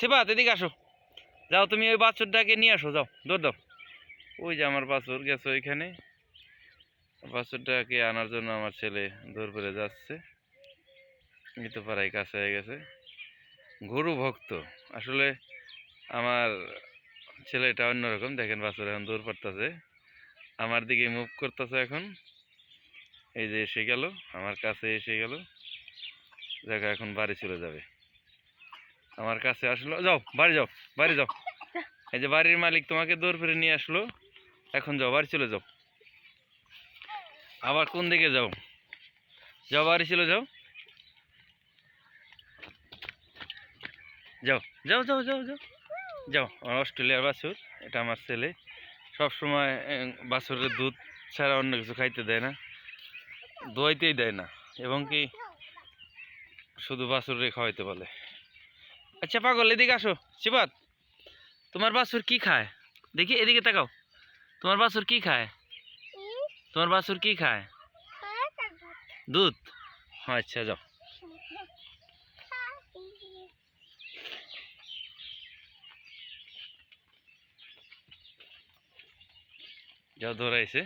সেবা এদিকে আসো। যাও, তুমি ওই বাছুরটাকে নিয়ে আসো, যাও, দৌড় দাও। ওই যে আমার বাছুর গেছে ওইখানে। বাছুরটাকে আনার জন্য আমার ছেলে দৌড় করে যাচ্ছে। তো পাড়ায় কাছে হয়ে গেছে। গরু ভক্ত। আসলে আমার ছেলেটা অন্যরকম। দেখেন বাছুর এখন দৌড় পারতেছে। আমার দিকে মুভ করতেছে এখন। এই যে এসে গেল, আমার কাছে এসে গেল। দেখো এখন বাড়ি চলে যাবে। আমার কাছে আসলো। যাও, বাড়ি যাও বাড়ি যাও। এই যে বাড়ির মালিক তোমাকে দৌড় ফিরে নিয়ে আসলো। এখন যাও, বাড়ি চলে যাও। আবার কোন দিকে যাও? যাও, বাড়ি চলে যাও। যাও যাও যাও যাও যাও। যাও, আমার অস্ট্রেলিয়ার বাছুর, এটা আমার ছেলে। সব সময় বাছুরের দুধ ছাড়া অন্য কিছু খাইতে দেয় না। দোয়াইতেই দেয় না। এবং কি, শুধু বাছুরে খাওয়াইতে বলে। আচ্ছা পাগল, এদিকে আসো। শিবাত, তোমার বাছুর কি খায়? দেখি, এদিকে তাকাও। তোমার বাছুর কি খায়? তোমার বাছুর কি খায়? দুধ। আচ্ছা যাও। যাও ধরাইছে